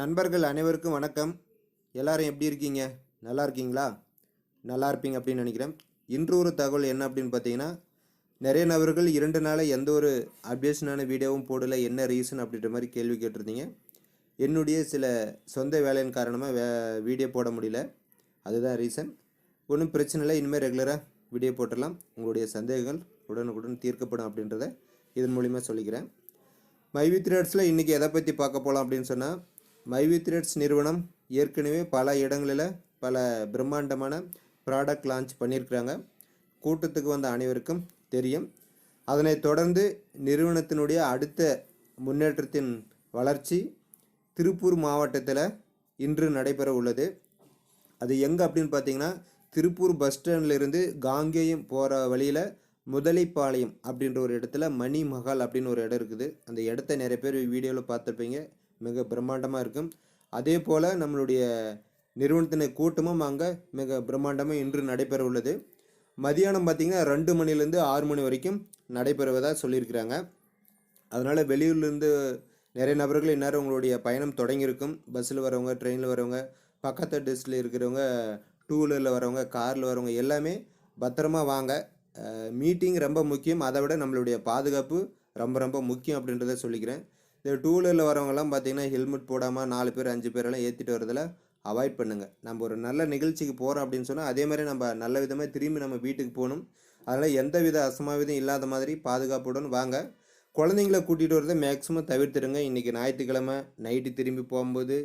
நண்பர்கள் அனைவருக்கும் வணக்கம். எல்லாரும் எப்படி இருக்கீங்க? நல்லா இருக்கீங்களா? நல்லா இருப்பீங்க அப்படின்னு நினைக்கிறேன். இன்று ஒரு தகவல் என்ன அப்படின்னு பார்த்தீங்கன்னா நிறைய நபர்கள் இரண்டு நாளாக எந்த ஒரு அப்டேஷனான வீடியோவும் போடலை என்ன ரீசன் அப்படின்ற மாதிரி கேள்வி கேட்டிருந்தீங்க. என்னுடைய சில சொந்த வேலையின் காரணமாக வே வீடியோ போட முடியல. அதுதான் ரீசன் ஒன்றும் பிரச்சனை இல்லை. இனிமேல் ரெகுலராக வீடியோ போட்டுடலாம். உங்களுடைய சந்தேகங்கள் உடனுக்குடன் தீர்க்கப்படும் அப்படின்றத இதன் மூலிமா சொல்லிக்கிறேன். மைவி த்ரெட்ஸில் இன்றைக்கி எதை பற்றி பார்க்க போகலாம் அப்படின்னு சொன்னால் மைவி த்ரெட்ஸ் நிறுவனம் ஏற்கனவே பல இடங்களில் பல பிரம்மாண்டமான ப்ராடக்ட் லான்ச் பண்ணியிருக்கிறாங்க கூட்டத்துக்கு வந்த அனைவருக்கும் தெரியும். அதனைத் தொடர்ந்து நிறுவனத்தினுடைய அடுத்த முன்னேற்றத்தின் வளர்ச்சி திருப்பூர் மாவட்டத்தில் இன்று நடைபெற உள்ளது. அது எங்கே அப்படின்னு பார்த்தீங்கன்னா திருப்பூர் பஸ் ஸ்டாண்ட்லேருந்து காங்கேயம் போகிற வழியில் முதலைப்பாளையம் அப்படின்ற ஒரு இடத்துல மணி மஹால் அப்படின்னு ஒரு இடம் இருக்குது. அந்த இடத்த நிறைய பேர் வீடியோவில் பார்த்துருப்பீங்க. மிக பிரம்மாண்டமாக இருக்கும். அதே போல் நம்மளுடைய நிறுவனத்தினை கூட்டமும் அங்கே மிக பிரம்மாண்டமாக இன்று நடைபெற உள்ளது மதியானம் பார்த்திங்கன்னா ரெண்டு மணிலேருந்து ஆறு மணி வரைக்கும் நடைபெறுவதாக சொல்லியிருக்கிறாங்க. அதனால் வெளியூர்லேருந்து நிறைய நபர்கள் இந்நேரம் உங்களுடைய பயணம் தொடங்கியிருக்கும். பஸ்ஸில் வரவங்க ட்ரெயினில் வரவங்க பக்கத்து டிஸ்டில் இருக்கிறவங்க டூ வீலரில் வரவங்க காரில் வரவங்க எல்லாமே பத்திரமா வாங்க. மீட்டிங் ரொம்ப முக்கியம். அதை விட நம்மளுடைய பாதுகாப்பு ரொம்ப ரொம்ப முக்கியம் அப்படின்றத சொல்லிக்கிறேன். இந்த டூ வீலரில் வரவங்கலாம் பார்த்தீங்கன்னா ஹெல்மெட் போடாமல் நாலு பேர் அஞ்சு பேரெல்லாம் ஏற்றிட்டு வரதில் அவாய்ட் பண்ணுங்கள் நம்ம ஒரு நல்ல நிகழ்ச்சிக்கு போகிறோம் அப்படின்னு சொன்னால் அதே மாதிரி நம்ம நல்ல விதமாக திரும்பி நம்ம வீட்டுக்கு போகணும். அதனால் எந்த வித அசமாவிதம் இல்லாத மாதிரி பாதுகாப்புடன் வாங்க. குழந்தைங்கள கூட்டிகிட்டு வரதை மேக்ஸிமம் தவிர்த்துடுங்க. இன்றைக்கி ஞாயிற்றுக்கிழமை நைட்டு திரும்பி போகும்போது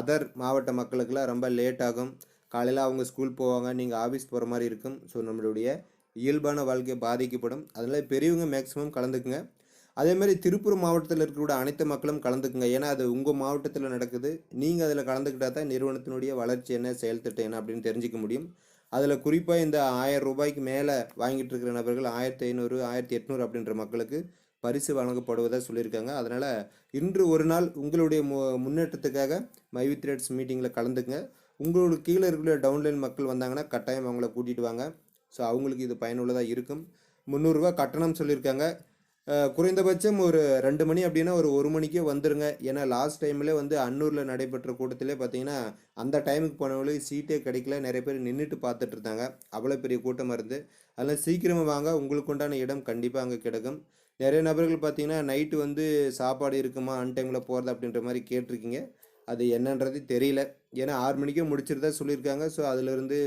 அதர் மாவட்ட மக்களுக்கெல்லாம் ரொம்ப லேட் ஆகும். காலையில் அவங்க ஸ்கூல் போவாங்க. நீங்கள் ஆஃபீஸ் போகிற மாதிரி இருக்கும். ஸோ நம்மளுடைய இயல்பான வாழ்க்கை பாதிக்கப்படும். அதனால் பெரியவங்க மேக்ஸிமம் கலந்துக்குங்க. அதே மாதிரி திருப்பூர் மாவட்டத்தில் இருக்கக்கூடிய அனைத்து மக்களும் கலந்துக்குங்க. ஏன்னா அது உங்கள் மாவட்டத்தில் நடக்குது. நீங்கள் அதில் கலந்துக்கிட்டால் தான் நிறுவனத்தினுடைய வளர்ச்சி என்ன செயல் திட்டம் என்ன அப்படின்னு தெரிஞ்சிக்க முடியும். அதில் குறிப்பாக இந்த ஆயிரம் ரூபாய்க்கு மேலே வாங்கிட்டு இருக்கிற நபர்கள் ஆயிரத்தி ஐநூறு ஆயிரத்தி எட்நூறு அப்படின்ற மக்களுக்கு பரிசு வழங்கப்படுவதாக சொல்லியிருக்காங்க. அதனால் இன்று ஒரு நாள் உங்களுடைய மு முன்னேற்றத்துக்காக மைவி த்ரெட்ஸ் மீட்டிங்கில் கலந்துக்குங்க. உங்களோட கீழே இருக்கிற டவுன்லைன் மக்கள் வந்தாங்கன்னா கட்டாயம் அவங்கள கூட்டிகிட்டு வாங்க. ஸோ அவங்களுக்கு இது பயனுள்ளதாக இருக்கும். முந்நூறுரூவா கட்டணம் சொல்லியிருக்காங்க. குறைந்தபட்சம் ஒரு ரெண்டு மணி அப்படின்னா ஒரு ஒரு மணிக்கே வந்துடுங்க ஏன்னா லாஸ்ட் டைமில் வந்து அன்னூரில் நடைபெற்ற கூட்டத்திலே பார்த்தீங்கன்னா அந்த டைமுக்கு போனவங்களுக்கு சீட்டே கிடைக்கல. நிறைய பேர் நின்றுட்டு பார்த்துட்டு இருந்தாங்க. அவ்வளோ பெரிய கூட்டமாக இருந்து அதனால் சீக்கிரமாக வாங்க. உங்களுக்கு உண்டான இடம் கண்டிப்பாக அங்கே கிடைக்கும். நிறைய நபர்கள் பார்த்தீங்கன்னா நைட்டு வந்து சாப்பாடு இருக்குமா? அன் டைமில் போகிறது அப்படின்ற மாதிரி கேட்டிருக்கீங்க. அது என்னன்றது தெரியல. ஏன்னா ஆறு மணிக்கே முடிச்சிருந்தா சொல்லியிருக்காங்க. ஸோ அதிலிருந்து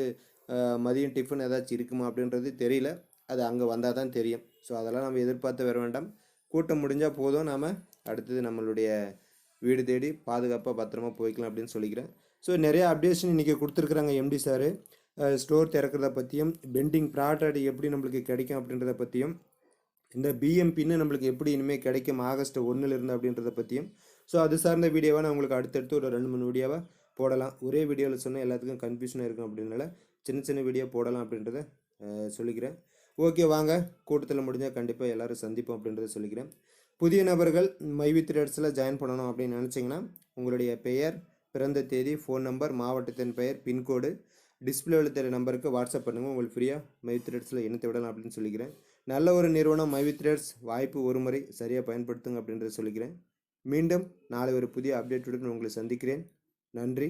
மதியம் டிஃபன் ஏதாச்சும் இருக்குமா அப்படின்றது தெரியல. அது அங்கே வந்தால் தான் தெரியும். ஸோ அதெல்லாம் நம்ம எதிர்பார்த்து வர வேண்டாம். கூட்டம் முடிஞ்சால் போதும். நாம் அடுத்தது நம்மளுடைய வீடு தேடி பாதுகாப்பாக பத்திரமா போய்க்கலாம் அப்படின்னு சொல்லிக்கிறேன். ஸோ நிறைய அப்டேஷன் இன்றைக்கி கொடுத்துருக்குறாங்க எம்டி சார் ஸ்டோர் திறக்கிறத பற்றியும் பெண்டிங் ப்ராடக்ட் எப்படி நம்மளுக்கு கிடைக்கும் அப்படின்றத பற்றியும் இந்த பிஎம்பின்னு நம்மளுக்கு எப்படி இனிமேல் கிடைக்கும் ஆகஸ்ட் ஒன்றுலேருந்து அப்படின்றத பற்றியும் ஸோ அது சார்ந்த வீடியோவாக நான் உங்களுக்கு அடுத்தடுத்து ஒரு ரெண்டு மூணு வீடியோவாக போடலாம். ஒரே வீடியோவில் சொன்னால் எல்லாத்துக்கும் கன்ஃபியூஷனாக இருக்கும் அப்படின்னால சின்ன சின்ன வீடியோ போடலாம் அப்படின்றத சொல்லிக்கிறேன். ஓகே வாங்க. கூட்டத்தில் முடிஞ்சால் கண்டிப்பாக எல்லோரும் சந்திப்போம் அப்படின்றத சொல்லிக்கிறேன். புதிய நபர்கள் மைவி த்ரெட்ஸில் ஜாயின் பண்ணணும் அப்படின்னு நினச்சிங்கன்னா உங்களுடைய பெயர் பிறந்த தேதி ஃபோன் நம்பர் மாவட்டத்தின் பெயர் பின்கோடு டிஸ்பிளேவில் தெரிய நம்பருக்கு வாட்ஸ்அப் பண்ணுங்கள் உங்களுக்கு ஃப்ரீயாக மைவி த்ரெட்ஸில் இணைத்து விடலாம் அப்படின்னு சொல்லிக்கிறேன். நல்ல ஒரு நிறுவனம் மைவி த்ரெட்ஸ் வாய்ப்பு ஒரு முறை சரியாக பயன்படுத்துங்க அப்படின்றத சொல்லிக்கிறேன். மீண்டும் நாளை ஒரு புதிய அப்டேட்டுடன் உங்களை சந்திக்கிறேன். நன்றி.